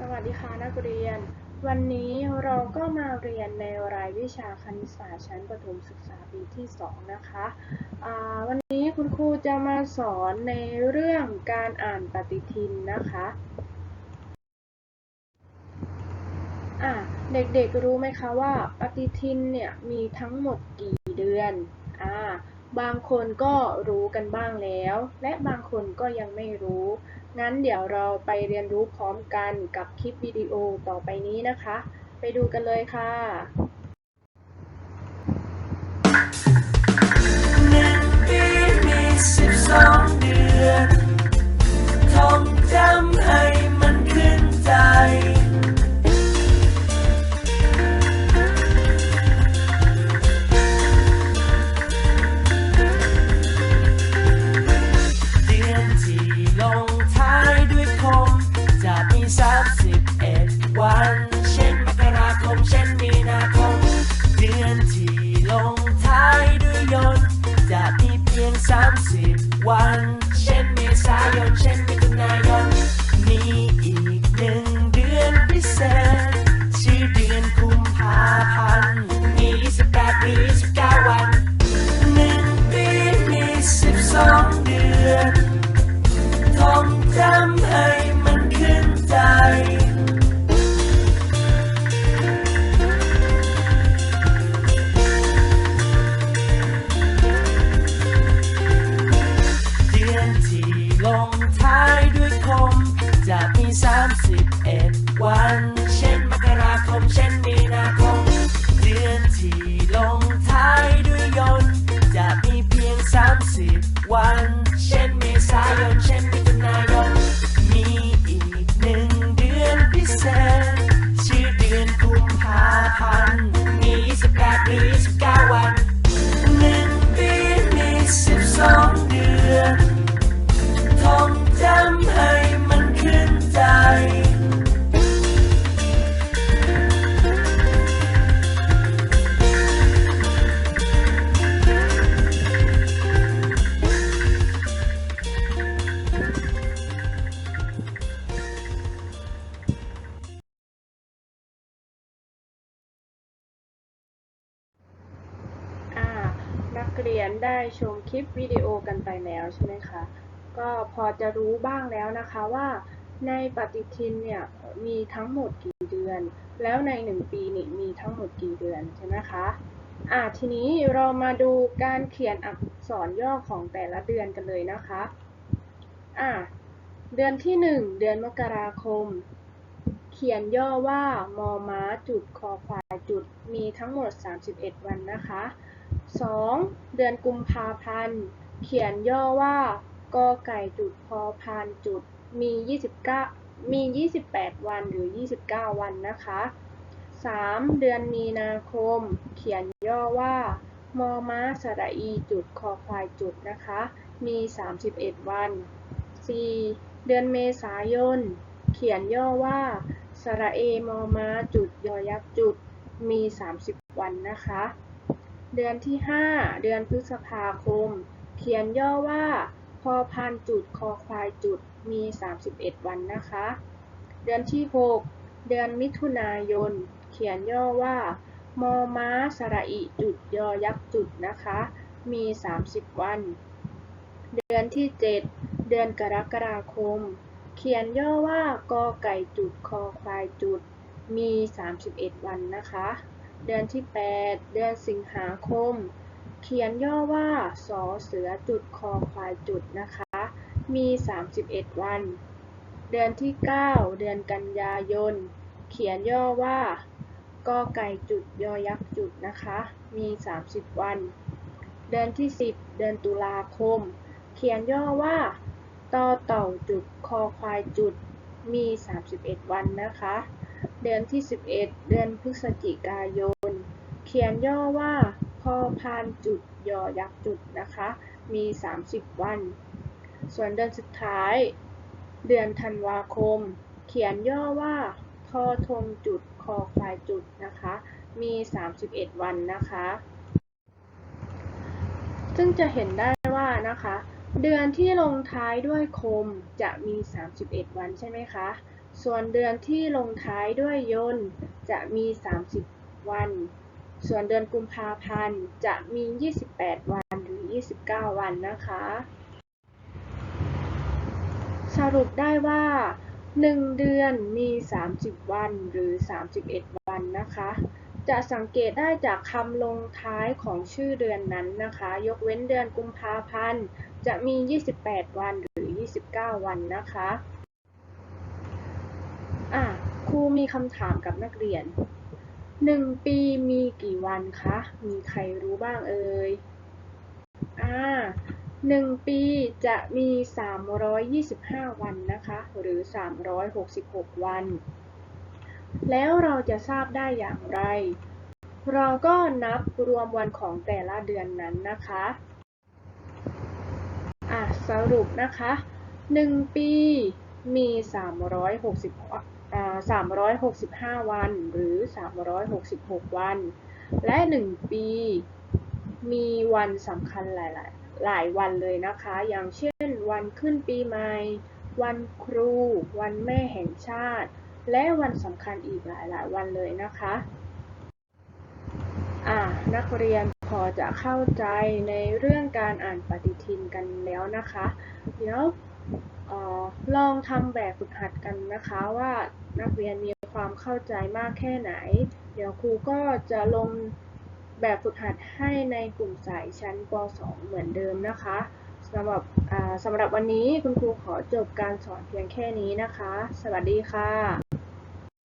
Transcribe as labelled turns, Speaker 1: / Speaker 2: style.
Speaker 1: สวัสดีค่ะนักเรียน วันนี้เราก็มาเรียนในรายวิชาคณิตศาสตร์ชั้นประถมศึกษาปีที่2นะคะอ่าวันนี้คุณครูจะมาสอนในเรื่องการอ่านปฏิทินนะคะะเด็กๆรู้ไหมคะว่าปฏิทินเนี่ยมีทั้งหมดกี่เดือนอ่า บางคนก็รู้กันบ้างแล้ว และบางคนก็ยังไม่รู้ งั้นเดี๋ยวเราไปเรียนรู้พร้อมกันกับคลิปวิดีโอต่อไปนี้นะคะ ไปดูกันเลยค่ะ
Speaker 2: สิ ลงท้ายด้วยคม จะมี 31 วัน เช่นมกราคม เช่นมีนาคม เดือนที่ลงท้ายด้วยยนต์จะมีเพียง 30 วัน เช่นเมษายน เช่นมิถุนายน มีอีกหนึ่งเดือนพิเศษ ชื่อเดือนกุมภาพันธ์
Speaker 1: กเรียนได้ชมคลิปวิดีโอกันไปแล้วใช่ไหมคะ ก็พอจะรู้บ้างแล้วนะคะว่าในปฏิทินเนี่ยมีทั้งหมดกี่เดือน แล้วในหนึ่งปีนี่มีทั้งหมดกี่เดือนใช่ไหมคะอ่าทีนี้เรามาดูการเขียนอักษรย่อของแต่ละเดือนกันเลยนะคะอ่าเดือนที่หนึ่งเดือนมกราคม เขียนย่อว่ามอม้าจุดคอควายจุดมีทั้งหมด 31 วันนะคะ 2. เดือนกุมภาพันธ์ เขียนย่อว่า กอไก่จุดพอพานจุด มี 29 มี 28 วันหรือ 29 วันนะคะ 3. เดือนมีนาคม เขียนย่อว่า มอม้าสระอีจุดคอควายจุดนะคะ มี 31 วัน 4. เดือนเมษายน เขียนย่อว่า สระเอมอม้าจุดยอยักษ์จุด มี 30 วันนะคะ เดือนที่ 5 เดือนพฤษภาคม เขียนย่อว่าพอพานจุดคอควายจุดมี 31 วันนะคะ เดือนที่ 6 เดือนมิถุนายน เขียนย่อว่า มอม้าสระอิจุดยอยักษ์จุดนะคะ มี 30 วัน เดือนที่ 7 เดือนกรกฎาคม เขียนย่อว่ากอไก่จุดคอควายจุดมี 31 วันนะคะ เดือนที่ 8 เดือนสิงหาคม เขียนย่อว่าสอเสือจุดคอควายจุดนะคะ มี 31 วัน เดือนที่ 9 เดือนกันยายน เขียนย่อว่ากอไก่จุดยอยักษ์จุดนะคะ มี 30 วัน เดือนที่ 10 เดือนตุลาคม เขียนย่อว่าตอเต่าจุดคอควายจุด มี 31 วันนะคะ เดือนที่ 11 เดือนพฤศจิกายน เขียนย่อว่าพอพานจุดยอยักษ์จุดนะคะ มี 30 วัน ส่วนเดือนสุดท้าย เดือนธันวาคม เขียนย่อว่าทอทงจุดคอควายจุดนะคะ มี 31 วันนะคะ ซึ่งจะเห็นได้ว่านะคะ เดือนที่ลงท้ายด้วยคมจะมี 31 วันใช่ไหมคะ ส่วนเดือนที่ลงท้ายด้วยยนต์จะมี 30 วัน ส่วนเดือนกุมภาพันธ์จะมี 28 วันหรือ 29 วันนะคะ สรุปได้ว่า 1 เดือนมี 30 วันหรือ 31 วันนะคะ จะสังเกตได้จากคำลงท้ายของชื่อเดือนนั้นนะคะ ยกเว้นเดือนกุมภาพันธ์จะมี 28 วันหรือ 29 วันนะคะ อะครู มีคำถามกับนักเรียน 1 ปีมีกี่วันคะ มีใครรู้บ้างเอ่ย อ่า1ปีจะมี 325 วันนะคะ หรือ 366 วัน แล้วเราจะทราบได้อย่างไร เราก็นับรวมวันของแต่ละเดือนนั้นนะคะอะสรุปนะคะ 1 ปีมี 360อ่า 365 วันหรือ 366 วัน และ 1 ปีมีวันสำคัญหลายๆหลายวันเลยนะคะ อย่างเช่น วันขึ้นปีใหม่ วันครู วันแม่แห่งชาติ และวันสำคัญอีกหลายๆวันเลยนะคะอ่านักเรียนพอจะเข้าใจในเรื่องการอ่านปฏิทินกันแล้วนะคะ เดี๋ยว ลองทำแบบฝึกหัดกันนะคะว่านักเรียนมีความเข้าใจมากแค่ไหน เดี๋ยวครูก็จะลงแบบฝึกหัดให้ในกลุ่มสายชั้นป .2 เหมือนเดิมนะคะสำหรับสำหรับวันนี้คุณครูขอจบการสอนเพียงแค่นี้นะคะ สวัสดีค่ะ